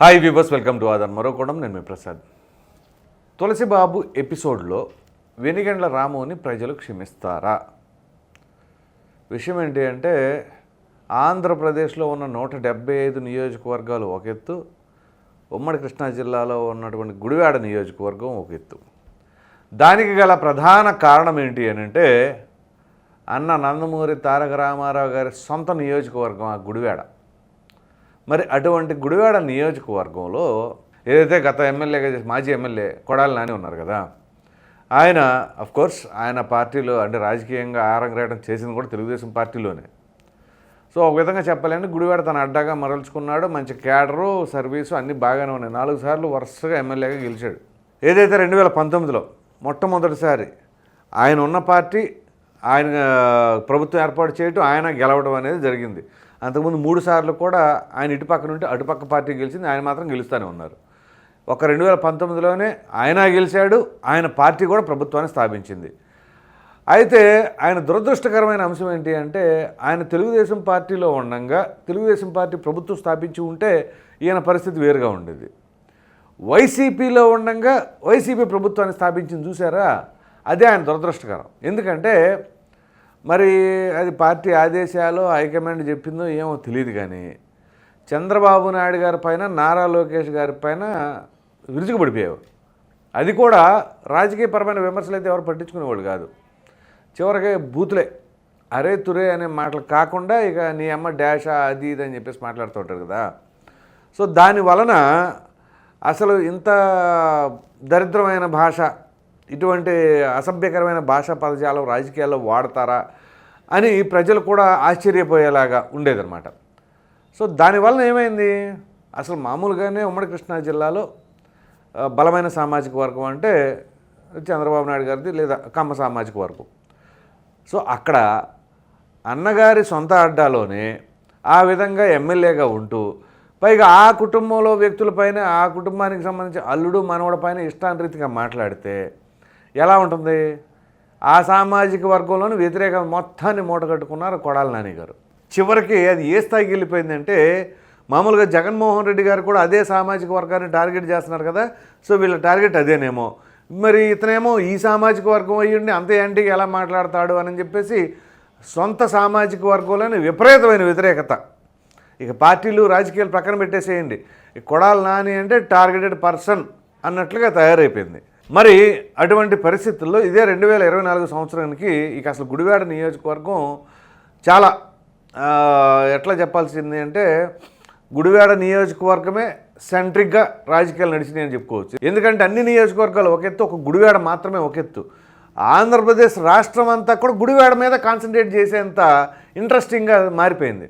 Hi viewers welcome to ఆదర్ మరోకోవడం నేను మీ ప్రసాద్ తులసిబాబు ఎపిసోడ్లో వెనిగండ్ల రాముని ప్రజలు క్షమిస్తారా విషయం ఏంటి అంటే ఆంధ్రప్రదేశ్లో ఉన్న నూట డెబ్బై ఐదు నియోజకవర్గాలు ఒక ఎత్తు ఉమ్మడి కృష్ణా జిల్లాలో ఉన్నటువంటి గుడివాడ నియోజకవర్గం ఒక ఎత్తు దానికి గల ప్రధాన కారణం ఏంటి అని అంటే అన్న నందమూరి తారక రామారావు గారి సొంత నియోజకవర్గం ఆ గుడివాడ మరి అటువంటి గుడివాడ నియోజకవర్గంలో ఏదైతే గత ఎమ్మెల్యేగా మాజీ ఎమ్మెల్యే కొడాలి నాని ఉన్నారు కదా ఆయన కోర్స్ ఆయన పార్టీలో అంటే రాజకీయంగా ఆరంగరేయడం చేసింది కూడా తెలుగుదేశం పార్టీలోనే. సో ఒక విధంగా చెప్పాలంటే గుడివాడ తన అడ్డాగా మరల్చుకున్నాడు మంచి క్యాడరు సర్వీసు అన్నీ బాగానే ఉన్నాయి. నాలుగు సార్లు వరుసగా ఎమ్మెల్యేగా గెలిచాడు. ఏదైతే రెండు వేల పంతొమ్మిదిలో మొట్టమొదటిసారి ఆయన ఉన్న పార్టీ ఆయన ప్రభుత్వం ఏర్పాటు చేయటం ఆయన గెలవడం అనేది జరిగింది. అంతకుముందు మూడు సార్లు కూడా ఆయన ఇటుపక్క నుండి అటుపక్క పార్టీ గెలిచింది ఆయన మాత్రం గెలుస్తూనే ఉన్నారు. ఒక రెండు వేల పంతొమ్మిదిలోనే ఆయన గెలిచాడు ఆయన పార్టీ కూడా ప్రభుత్వాన్ని స్థాపించింది. అయితే ఆయన దురదృష్టకరమైన అంశం ఏంటి అంటే ఆయన తెలుగుదేశం పార్టీలో ఉండగా తెలుగుదేశం పార్టీ ప్రభుత్వం స్థాపించి ఉంటే ఈయన పరిస్థితి వేరుగా ఉండేది. వైసీపీలో ఉండగా వైసీపీ ప్రభుత్వాన్ని స్థాపించింది చూసారా? అదే ఆయన దురదృష్టకరం. ఎందుకంటే మరి అది పార్టీ ఆదేశాలు హైకమాండ్ చెప్పిందో ఏమో తెలియదు కానీ చంద్రబాబు నాయుడు గారి పైన నారా లోకేష్ గారి పైన విరుచుకుపడిపోయావు. అది కూడా రాజకీయపరమైన విమర్శలు అయితే ఎవరు పట్టించుకునేవాళ్ళు కాదు. చివరికి బూతులే. అరే తురే అనే మాటలు కాకుండా ఇక నీ అమ్మ డాషా అది ఇది అని చెప్పేసి మాట్లాడుతూ ఉంటారు కదా. సో దాని వలన అసలు ఇంత దరిద్రమైన భాష ఇటువంటి అసభ్యకరమైన భాషా పదజాలం రాజకీయాల్లో వాడతారా అని ప్రజలు కూడా ఆశ్చర్యపోయేలాగా ఉండేదన్నమాట. సో దానివల్ల ఏమైంది? అసలు మామూలుగానే ఉమ్మడి కృష్ణా జిల్లాలో బలమైన సామాజిక వర్గం అంటే చంద్రబాబు నాయుడు గారిది లేదా కమ్మ సామాజిక వర్గం. సో అక్కడ అన్నగారి సొంత అడ్డాలోనే ఆ విధంగా ఎమ్మెల్యేగా ఉంటూ పైగా ఆ కుటుంబంలో వ్యక్తులపైన ఆ కుటుంబానికి సంబంధించి అల్లుడు మనవడ పైన ఇష్టానురీతిగా మాట్లాడితే ఎలా ఉంటుంది? ఆ సామాజిక వర్గంలోని వ్యతిరేక మొత్తాన్ని మూటగట్టుకున్నారు కొడాలి నాని గారు. చివరికి అది ఏ స్థాయికి వెళ్ళిపోయిందంటే మామూలుగా జగన్మోహన్ రెడ్డి గారు కూడా అదే సామాజిక వర్గాన్ని టార్గెట్ చేస్తున్నారు కదా సో వీళ్ళ టార్గెట్ అదేనేమో. మరి ఇతనేమో ఈ సామాజిక వర్గం అయ్యుండి అంత యాంటీగా ఎలా మాట్లాడతాడు అని చెప్పేసి సొంత సామాజిక వర్గంలోని విపరీతమైన వ్యతిరేకత. ఇక పార్టీలు రాజకీయాలు పక్కన పెట్టేసేయండి. కొడాలి నాని అంటే టార్గెటెడ్ పర్సన్ అన్నట్లుగా తయారైపోయింది. మరి అటువంటి పరిస్థితుల్లో ఇదే రెండు వేల ఇరవై నాలుగు సంవత్సరానికి ఇక అసలు గుడివాడ నియోజకవర్గం చాలా ఎట్లా చెప్పాల్సింది అంటే గుడివాడ నియోజకవర్గమే సెంట్రిక్గా రాజకీయాలు నడిచినాయి అని చెప్పుకోవచ్చు. ఎందుకంటే అన్ని నియోజకవర్గాలు ఒక ఎత్తు ఒక గుడివాడ మాత్రమే ఒక ఎత్తు. ఆంధ్రప్రదేశ్ రాష్ట్రం అంతా కూడా గుడివాడ మీద కాన్సన్ట్రేట్ చేసేంత ఇంట్రెస్టింగ్గా మారిపోయింది.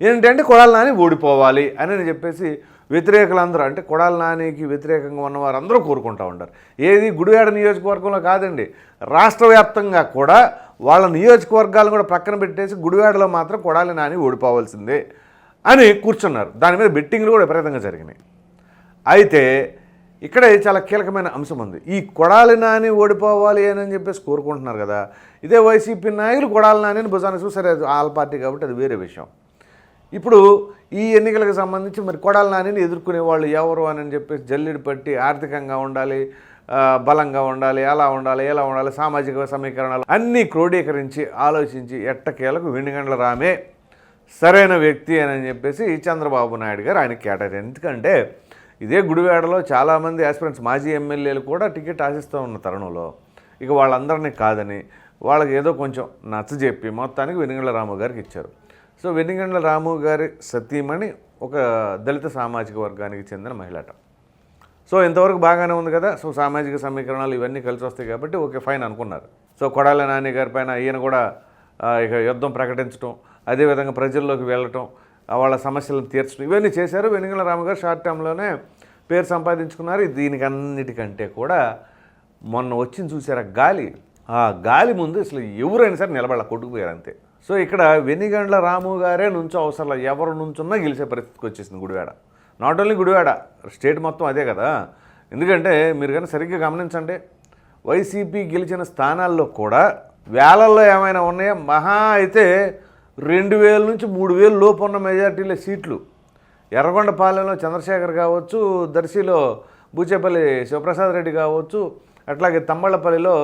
ఏంటంటే కొడాలి నాని ఓడిపోవాలి అని చెప్పేసి వ్యతిరేకులందరూ అంటే కొడాల నానికి వ్యతిరేకంగా ఉన్న వారందరూ కోరుకుంటూ ఉంటారు. ఏది గుడివాడ నియోజకవర్గంలో కాదండి. రాష్ట్ర వ్యాప్తంగా కూడా వాళ్ళ నియోజకవర్గాలను కూడా పక్కన పెట్టేసి గుడివాడలో మాత్రం కొడాలి నాని ఓడిపోవాల్సిందే అని కూర్చున్నారు. దాని మీద బెట్టింగ్లు కూడా విపరీతంగా జరిగినాయి. అయితే ఇక్కడ చాలా కీలకమైన అంశం ఉంది. ఈ కొడాలి నాని ఓడిపోవాలి అని చెప్పేసి కోరుకుంటున్నారు కదా ఇదే వైసీపీ నాయకులు కొడాలి నాని భుజాన్ని చూసారు అది వాళ్ళ పార్టీ కాబట్టి అది వేరే విషయం. ఇప్పుడు ఈ ఎన్నికలకు సంబంధించి మరి కొడాల నానిని ఎదుర్కొనే వాళ్ళు ఎవరు అని చెప్పేసి జల్లెడు పట్టి ఆర్థికంగా ఉండాలి బలంగా ఉండాలి అలా ఉండాలి ఎలా ఉండాలి సామాజిక సమీకరణాలు అన్నీ క్రోడీకరించి ఆలోచించి ఎట్టకేలకు వెండిగండ్ల రామే సరైన వ్యక్తి అని చెప్పేసి చంద్రబాబు నాయుడు గారు ఆయన కేటారు. ఎందుకంటే ఇదే గుడివాడలో చాలామంది ఆస్పిరెంట్స్ మాజీ ఎమ్మెల్యేలు కూడా టికెట్ ఆశిస్తూ ఉన్న తరుణంలో ఇక వాళ్ళందరినీ కాదని వాళ్ళకి ఏదో కొంచెం నచ్చజెప్పి మొత్తానికి వెనుగండ్ల రాము గారికి ఇచ్చారు. సో వెనుగండ్ల రాము గారి సతీమణి ఒక దళిత సామాజిక వర్గానికి చెందిన మహిళట. సో ఇంతవరకు బాగానే ఉంది కదా సో సామాజిక సమీకరణాలు ఇవన్నీ కలిసి వస్తాయి కాబట్టి ఓకే ఫైన్ అనుకున్నారు. సో కొడాల నాని గారి పైన ఈయన కూడా ఇక యుద్ధం ప్రకటించడం అదేవిధంగా ప్రజల్లోకి వెళ్ళటం వాళ్ళ సమస్యలను తీర్చడం ఇవన్నీ చేశారు. వెనుగల రాము గారు షార్ట్ టర్మ్లోనే పేరు సంపాదించుకున్నారు. దీనికి అన్నిటికంటే కూడా మొన్న వచ్చింది చూసారా గాలి. ఆ గాలి ముందు అసలు ఎవరైనా సరే నిలబడాల కొట్టుకుపోయారు అంతే. సో ఇక్కడ వెనిగండ్ల రాము గారే నుంచో అవసరం ఎవరు నుంచున్నా గెలిచే పరిస్థితికి వచ్చేసింది Gudivada. Not only Gudivada state మొత్తం అదే కదా. ఎందుకంటే మీరు కానీ సరిగ్గా గమనించండి వైసీపీ గెలిచిన స్థానాల్లో కూడా వేలల్లో ఏమైనా ఉన్నాయా? మహా అయితే రెండు వేల నుంచి మూడు వేలు లోపు ఉన్న మెజార్టీల సీట్లు. ఎర్రగొండపాలెంలో చంద్రశేఖర్ కావచ్చు దర్శిలో బూచేపల్లి శివప్రసాద్ రెడ్డి కావచ్చు అట్లాగే తమ్మళ్ళపల్లిలో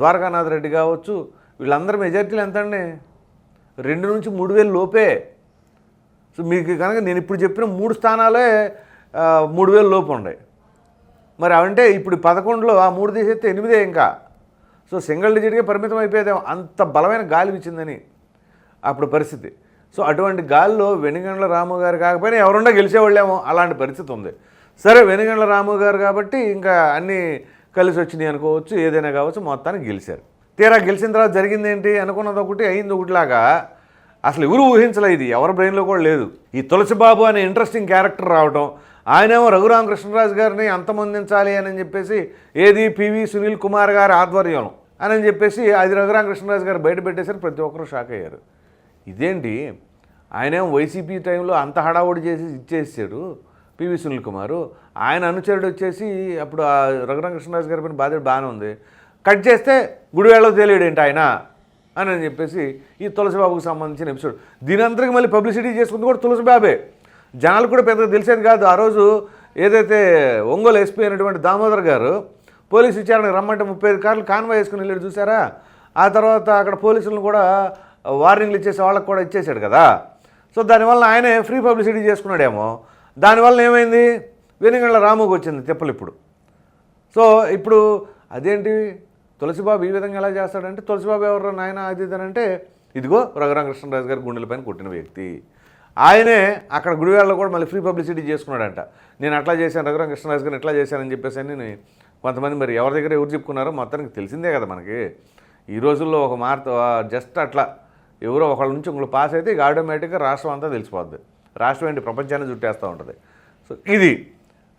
ద్వారకానాథ్ రెడ్డి కావచ్చు వీళ్ళందరి మెజార్టీలు ఎంత అండి రెండు నుంచి మూడు వేలు లోపే. సో మీకు కనుక నేను ఇప్పుడు చెప్పిన మూడు స్థానాలే మూడు వేలు లోపు ఉన్నాయి. మరి అవంటే ఇప్పుడు పదకొండులో ఆ మూడు తీసేస్తే ఎనిమిదే ఇంకా. సో సింగిల్ డిజిట్గా పరిమితం అయిపోయేదేమో. అంత బలమైన గాలి ఇచ్చిందని అప్పుడు పరిస్థితి. సో అటువంటి గాలిలో వెనుగండ్ల రాము గారు కాకపోయినా ఎవరున్నా గెలిచేవాళ్ళేమో అలాంటి పరిస్థితి ఉంది. సరే వెనుగండ్ల రాము గారు కాబట్టి ఇంకా అన్నీ కలిసి వచ్చినాయి అనుకోవచ్చు. ఏదైనా కావచ్చు మొత్తానికి గెలిచారు. తీరా గెలిచిన తర్వాత జరిగింది ఏంటి అనుకున్నది ఒకటి అయింది ఒకటిలాగా. అసలు ఎవరు ఊహించలే ఇది. ఎవరి బ్రెయిన్లో కూడా లేదు. ఈ తులసిబాబు అనే ఇంట్రెస్టింగ్ క్యారెక్టర్ రావటం ఆయనేమో రఘురామకృష్ణరాజు గారిని అంతమొందించాలి అని చెప్పేసి ఏది పివి సునీల్ కుమార్ గారి ఆధ్వర్యం అని చెప్పేసి అది రఘురామకృష్ణరాజు గారు బయట పెట్టేసరికి ప్రతి ఒక్కరూ షాక్ అయ్యారు. ఇదేంటి? ఆయనేమో వైసీపీ టైంలో అంత హడావుడి చేసి ఇచ్చేసాడు పివి సునీల్ కుమారు. ఆయన అనుచరుడు వచ్చేసి అప్పుడు ఆ రఘురామకృష్ణరాజు గారి పైన బాధ్యత బాగానే ఉంది. కట్ చేస్తే గుడివేళలో తెలియడు ఏంటి ఆయన? అని అని చెప్పేసి ఈ తులసిబాబుకు సంబంధించిన ఎపిసోడ్. దీని మళ్ళీ పబ్లిసిటీ చేసుకుంది కూడా తులసిబాబే జనాలు కూడా పెద్దగా తెలిసేది కాదు. ఆ రోజు ఏదైతే ఒంగోలు ఎస్పీ అయినటువంటి దామోదర్ గారు పోలీసు విచారణకు రమ్మంటే ముప్పై ఐదు కార్లు కాన్వాయ్ వేసుకుని వెళ్ళాడు చూసారా ఆ తర్వాత అక్కడ పోలీసులను కూడా వార్నింగ్లు ఇచ్చేసి వాళ్ళకి కూడా ఇచ్చేసాడు కదా. సో దానివల్ల ఆయనే ఫ్రీ పబ్లిసిటీ చేసుకున్నాడేమో. దానివల్ల ఏమైంది? వెనుగళ్ళ రాముకు వచ్చింది తిప్పలు ఇప్పుడు. సో ఇప్పుడు అదేంటి? తులసిబాబు ఈ విధంగా ఎలా చేస్తాడంటే తులసిబాబు ఎవరు నాయన అది అంటే ఇదిగో రఘురామకృష్ణరాజు గారి గుండెల పైన కొట్టిన వ్యక్తి. ఆయనే అక్కడ గుడివేళ్ళలో కూడా మళ్ళీ ఫ్రీ పబ్లిసిటీ చేసుకున్నాడంట. నేను అట్లా చేశాను రఘురామకృష్ణరాజు గారిని ఎట్లా చేశానని చెప్పేసి అని నేను కొంతమంది మరి ఎవరి దగ్గర ఎవరు చెప్పుకున్నారో మొత్తానికి తెలిసిందే కదా మనకి. ఈ రోజుల్లో ఒక మార్త జస్ట్ అట్లా ఎవరో ఒకళ్ళ నుంచి ఇంకొకరు పాస్ అయితే ఇక ఆటోమేటిక్గా రాష్ట్రం అంతా తెలిసిపోద్ది. రాష్ట్రం ఏంటి? ప్రపంచాన్ని చుట్టేస్తూ ఉంటుంది. సో ఇది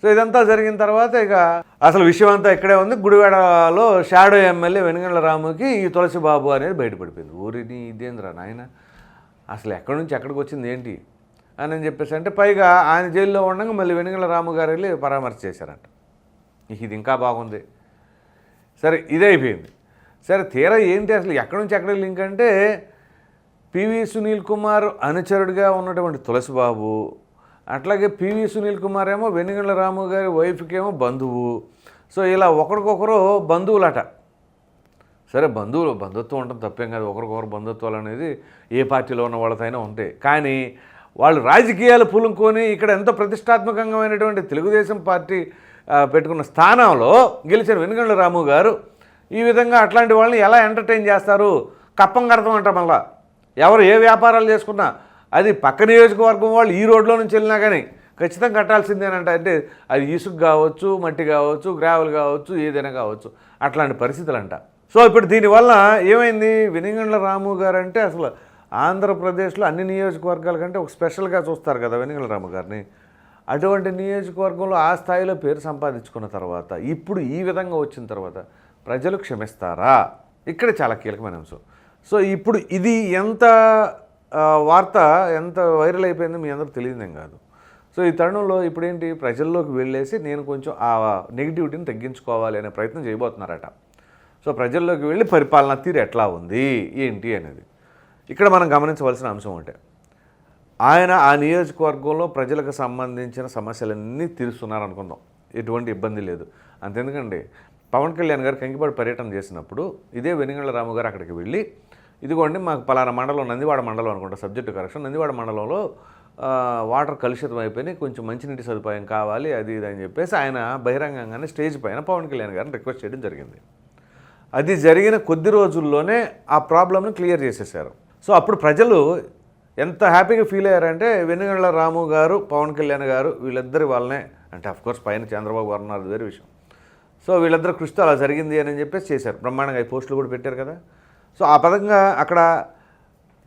సో ఇదంతా జరిగిన తర్వాత ఇక అసలు విషయం అంతా ఇక్కడే ఉంది. గుడివాడలో షాడో ఎమ్మెల్యే వెనుగండ్ల రాముకి ఈ తులసి బాబు అనేది బయటపడిపోయింది. ఊరిని ఇదేంద్రా నాయన? అసలు ఎక్కడి నుంచి ఎక్కడికి వచ్చింది ఏంటి? అని అని చెప్పేసి అంటే పైగా ఆయన జైల్లో ఉండగా మళ్ళీ వెనుగండ్ల రాము గారు వెళ్ళి పరామర్శ చేశారంట. ఇది ఇంకా బాగుంది. సరే ఇదే అయిపోయింది. సరే తీరా ఏంటి అసలు ఎక్కడి నుంచి ఎక్కడికి లింక్ అంటే పివి సునీల్ కుమార్ అనుచరుడిగా ఉన్నటువంటి తులసిబాబు అట్లాగే పివి సునీల్ కుమార్ ఏమో వెనుగండ్ల రాము గారి వైఫ్కేమో ఏమో బంధువు. సో ఇలా ఒకరికొకరు బంధువులట. సరే బంధువులు బంధుత్వం ఉండటం తప్పేం కాదు. ఒకరికొకరు బంధుత్వాలు అనేది ఏ పార్టీలో ఉన్న వాళ్ళతోనే ఉంటాయి. కానీ వాళ్ళు రాజకీయాలు పులుకొని ఇక్కడ ఎంతో ప్రతిష్టాత్మకమైనటువంటి తెలుగుదేశం పార్టీ పెట్టుకున్న స్థానంలో గెలిచిన వెనుగండ్ల రాము గారు ఈ విధంగా అట్లాంటి వాళ్ళని ఎలా ఎంటర్టైన్ చేస్తారు? కప్పం కడతాం అంట మళ్ళా. ఎవరు ఏ వ్యాపారాలు చేసుకున్నా అది పక్క నియోజకవర్గం వాళ్ళు ఈ రోడ్లో నుంచి వెళ్ళినా కానీ ఖచ్చితంగా కట్టాల్సిందేనంట అంటే. అది ఇసుక కావచ్చు మట్టి కావచ్చు గ్రావెల్ కావచ్చు ఏదైనా కావచ్చు. అట్లాంటి పరిస్థితులు అంట సో ఇప్పుడు దీనివల్ల ఏమైంది? వెనిగండ్ల రాము గారు అంటే అసలు ఆంధ్రప్రదేశ్లో అన్ని నియోజకవర్గాల కంటే ఒక స్పెషల్గా చూస్తారు కదా వెనిగండ్ల రాము గారిని. అటువంటి నియోజకవర్గంలో ఆ స్థాయిలో పేరు సంపాదించుకున్న తర్వాత ఇప్పుడు ఈ విధంగా వచ్చిన తర్వాత ప్రజలు క్షమిస్తారా? ఇక్కడ చాలా కీలకమైన అంశం. సో ఇప్పుడు ఇది ఎంత వార్త ఎంత వైరల్ అయిపోయిందో మీ అందరూ తెలియదేం కాదు. సో ఈ తరుణంలో ఇప్పుడేంటి ప్రజల్లోకి వెళ్ళేసి నేను కొంచెం ఆ నెగిటివిటీని తగ్గించుకోవాలి అనే ప్రయత్నం చేయబోతున్నారట. సో ప్రజల్లోకి వెళ్ళి పరిపాలన తీరు ఎట్లా ఉంది ఏంటి అనేది. ఇక్కడ మనం గమనించవలసిన అంశం అంటే ఆయన ఆ నియోజకవర్గంలో ప్రజలకు సంబంధించిన సమస్యలన్నీ తీరుస్తున్నారు అనుకుందాం ఎటువంటి ఇబ్బంది లేదు. అంతెందుకండి పవన్ కళ్యాణ్ గారు కంకిపాడు పర్యటన చేసినప్పుడు ఇదే వెనుగండ్ల రాము గారు అక్కడికి వెళ్ళి ఇదిగోండి మాకు పలానా మండలం నందివాడ మండలం అనుకుంటా సబ్జెక్టు కరెక్షన్. నందివాడ మండలంలో వాటర్ కలుషితం అయిపోయినాయి కొంచెం మంచినీటి సదుపాయం కావాలి అది ఇది అని చెప్పేసి ఆయన బహిరంగంగానే స్టేజ్ పైన పవన్ కళ్యాణ్ గారిని రిక్వెస్ట్ చేయడం జరిగింది. అది జరిగిన కొద్ది రోజుల్లోనే ఆ ప్రాబ్లమ్ని క్లియర్ చేసేసారు సో అప్పుడు ప్రజలు ఎంత హ్యాపీగా ఫీల్ అయ్యారంటే వెనుగండ్ల రాము గారు పవన్ కళ్యాణ్ గారు వీళ్ళిద్దరి వాళ్ళనే అంటే అఫ్కోర్స్ పైన చంద్రబాబు గారు ఉన్నారు వేరే విషయం. సో వీళ్ళిద్దరు కృషితో అలా జరిగింది అని చెప్పేసి చేశారు. బ్రహ్మాండంగా ఈ పోస్టులు కూడా పెట్టారు కదా. సో ఆ పదంగా అక్కడ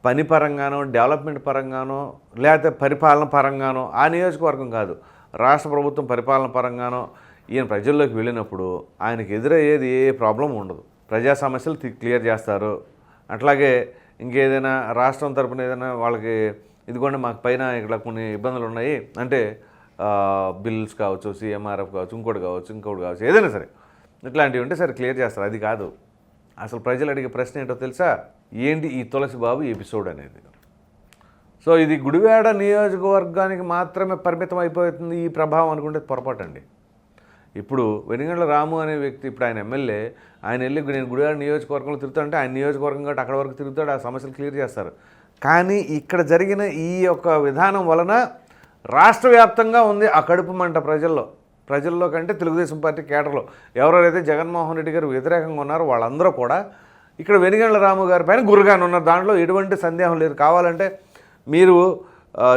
పని పరంగానో డెవలప్మెంట్ పరంగానో లేకపోతే పరిపాలన పరంగానో ఆ నియోజకవర్గం కాదు. రాష్ట్ర ప్రభుత్వం పరిపాలన పరంగానో ఈయన ప్రజల్లోకి వెళ్ళినప్పుడు ఆయనకి ఎదురయ్యేది ఏ ప్రాబ్లం ఉండదు. ప్రజా సమస్యలు తి- క్లియర్ చేస్తారు. అట్లాగే ఇంకేదైనా రాష్ట్రం తరపున ఏదైనా వాళ్ళకి ఇదిగోండి మాకు పైన ఇక్కడ కొన్ని ఇబ్బందులు ఉన్నాయి అంటే బిల్స్ కావచ్చు సీఎంఆర్ఎఫ్ కావచ్చు ఇంకోటి కావచ్చు ఇంకోటి కావచ్చు ఏదైనా సరే. ఇట్లాంటివి ఉంటే సరే క్లియర్ చేస్తారు. అది కాదు. అసలు ప్రజలు అడిగే ప్రశ్న ఏంటో తెలుసా? ఏంటి ఈ తులసి బాబు ఎపిసోడ్ అనేది? సో ఇది గుడివాడ నియోజకవర్గానికి మాత్రమే పరిమితం అయిపోతుంది ఈ ప్రభావం అనుకుంటే పొరపాటు అండి ఇప్పుడు వెనుగండ్ల రాము అనే వ్యక్తి ఇప్పుడు ఆయన ఎమ్మెల్యే ఆయన వెళ్ళి నేను గుడివాడ నియోజకవర్గంలో తిరుగుతాడంటే ఆయన నియోజకవర్గం కాబట్టి అక్కడ వరకు తిరుగుతాడు ఆ సమస్యలు క్లియర్ చేస్తారు. కానీ ఇక్కడ జరిగిన ఈ యొక్క విధానం వలన రాష్ట్ర వ్యాప్తంగా ఉంది ఆ కడుపు మంట ప్రజల్లో. ప్రజల్లో కంటే తెలుగుదేశం పార్టీ కేటర్లో ఎవరెవరైతే జగన్మోహన్ రెడ్డి గారు వ్యతిరేకంగా ఉన్నారో వాళ్ళందరూ కూడా ఇక్కడ వెనుగండ్ల రాము గారి పైన గురుగాను ఉన్నారు. దాంట్లో ఎటువంటి సందేహం లేదు. కావాలంటే మీరు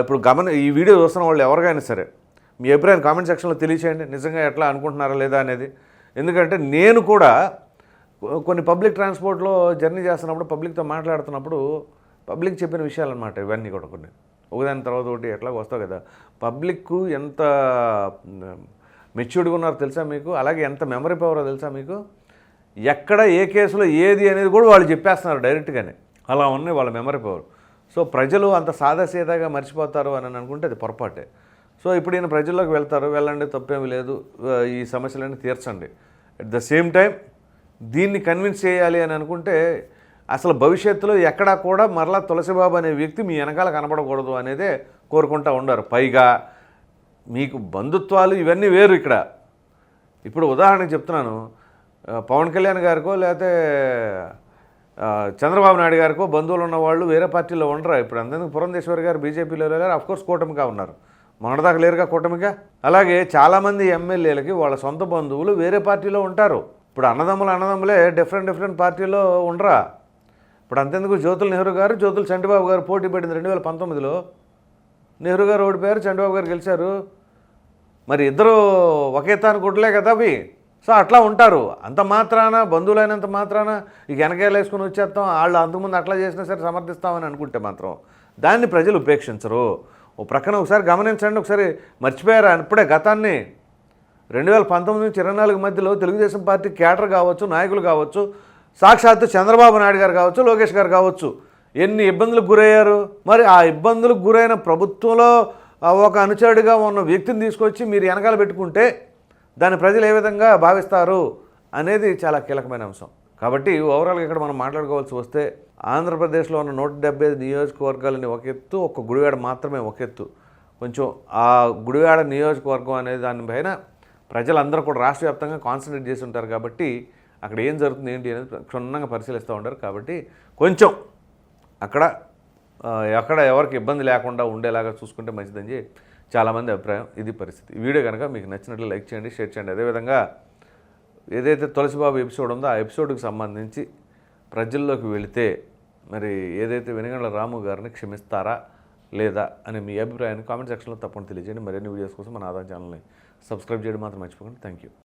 ఇప్పుడు గమన ఈ వీడియో చూస్తున్న వాళ్ళు ఎవరికైనా సరే మీ అభిప్రాయం కామెంట్ సెక్షన్లో తెలియచేయండి. నిజంగా ఎట్లా అనుకుంటున్నారా లేదా అనేది. ఎందుకంటే నేను కూడా కొన్ని పబ్లిక్ ట్రాన్స్పోర్ట్లో జర్నీ చేస్తున్నప్పుడు పబ్లిక్తో మాట్లాడుతున్నప్పుడు పబ్లిక్ చెప్పిన విషయాలు అనమాట ఇవన్నీ కూడా కొన్ని. ఒకదాని తర్వాత ఒకటి ఎట్లా వస్తావు కదా. పబ్లిక్ ఎంత మెచ్యూర్డ్గా ఉన్నారో తెలుసా మీకు? అలాగే ఎంత మెమరీ పవరో తెలుసా మీకు? ఎక్కడ ఏ కేసులో ఏది అనేది కూడా వాళ్ళు చెప్పేస్తున్నారు డైరెక్ట్గానే. అలా ఉన్నాయి వాళ్ళ మెమరీ పవర్. సో ప్రజలు అంత సాదాసీదాగా మర్చిపోతారు అని అనుకుంటే అది పొరపాటే. సో ఇప్పుడు ఈయన ప్రజల్లోకి వెళ్తారు వెళ్ళండి తప్పేమి లేదు ఈ సమస్యలన్నీ తీర్చండి. అట్ ద సేమ్ టైం దీన్ని కన్విన్స్ చేయాలి అని అనుకుంటే అసలు భవిష్యత్తులో ఎక్కడా కూడా మరలా తులసిబాబు అనే వ్యక్తి మీ వెనకాల కనబడకూడదు అనేదే కోరుకుంటా ఉండారు. పైగా మీకు బంధుత్వాలు ఇవన్నీ వేరు ఇక్కడ. ఇప్పుడు ఉదాహరణకు చెప్తున్నాను పవన్ కళ్యాణ్ గారికో లేకపోతే చంద్రబాబు నాయుడు గారికో బంధువులు ఉన్న వాళ్ళు వేరే పార్టీలో ఉండరా? ఇప్పుడు అందరికీ పురంధేశ్వరి గారు బీజేపీలో లేరు? అఫ్కోర్స్ కూటమిగా ఉన్నారు. మొన్నదాకా లేరుగా కూటమిగా అలాగే చాలామంది ఎమ్మెల్యేలకి వాళ్ళ సొంత బంధువులు వేరే పార్టీలో ఉంటారు. ఇప్పుడు అన్నదమ్ములు అన్నదమ్ములే డిఫరెంట్ డిఫరెంట్ పార్టీలో ఉండరా? ఇప్పుడు అంతెందుకు జ్యోతుల నెహ్రూ గారు జ్యోతుల చంటిబాబు గారు పోటీ పడింది రెండు వేల పంతొమ్మిదిలో. నెహ్రూ గారు ఓడిపోయారు చంద్రబాబు గారు గెలిచారు. మరి ఇద్దరు ఒకే తాను కొట్టలే కదా అవి? సో అట్లా ఉంటారు. అంత మాత్రాన బంధువులైనంత మాత్రాన ఇక వెనకాల వేసుకుని వచ్చేస్తాం. వాళ్ళు అంతకుముందు అట్లా చేసినా సరే సమర్థిస్తామని అనుకుంటే మాత్రం దాన్ని ప్రజలు ఉపేక్షించరు. ఓ ప్రక్కన ఒకసారి గమనించండి ఒకసారి మర్చిపోయారా? ఇప్పుడే గతాన్ని రెండు వేల పంతొమ్మిది నుంచి ఇరవై నాలుగు మధ్యలో తెలుగుదేశం పార్టీ కేటర్ కావచ్చు నాయకులు కావచ్చు సాక్షాత్తు చంద్రబాబు నాయుడు గారు కావచ్చు లోకేష్ గారు కావచ్చు ఎన్ని ఇబ్బందులకు గురయ్యారు? మరి ఆ ఇబ్బందులకు గురైన ప్రభుత్వంలో ఒక అనుచరుడిగా ఉన్న వ్యక్తిని తీసుకొచ్చి మీరు వెనకాల పెట్టుకుంటే దాని ప్రజలు ఏ విధంగా భావిస్తారు అనేది చాలా కీలకమైన అంశం. కాబట్టి ఓవరాల్గా ఇక్కడ మనం మాట్లాడుకోవాల్సి వస్తే ఆంధ్రప్రదేశ్లో ఉన్న నూట డెబ్బై నియోజకవర్గాలని ఒక ఎత్తు ఒక గుడివాడ మాత్రమే ఒక ఎత్తు. కొంచెం ఆ గుడివాడ నియోజకవర్గం అనే దానిపైన ప్రజలందరూ కూడా రాష్ట్ర వ్యాప్తంగా కాన్సన్ట్రేట్ చేసి ఉంటారు కాబట్టి అక్కడ ఏం జరుగుతుంది ఏంటి అనేది క్షుణ్ణంగా పరిశీలిస్తూ ఉంటారు. కాబట్టి కొంచెం అక్కడ ఎక్కడ ఎవరికి ఇబ్బంది లేకుండా ఉండేలాగా చూసుకుంటే మంచిదని చెప్పి చాలామంది అభిప్రాయం. ఇది పరిస్థితి. వీడియో కనుక మీకు నచ్చినట్లు లైక్ చేయండి షేర్ చేయండి. అదేవిధంగా ఏదైతే తులసిబాబు ఎపిసోడ్ ఉందో ఆ ఎపిసోడ్కి సంబంధించి ప్రజల్లోకి వెళితే మరి ఏదైతే వెనుగండ్ల రాము గారిని క్షమిస్తారా లేదా అని మీ అభిప్రాయాన్ని కామెంట్ సెక్షన్లో తప్పకుండా తెలియజేయండి. మరిన్ని వీడియోస్ కోసం మన ఆదాయం ఛానల్ని సబ్స్క్రైబ్ చేయడం మాత్రం మర్చిపోకండి. Thank you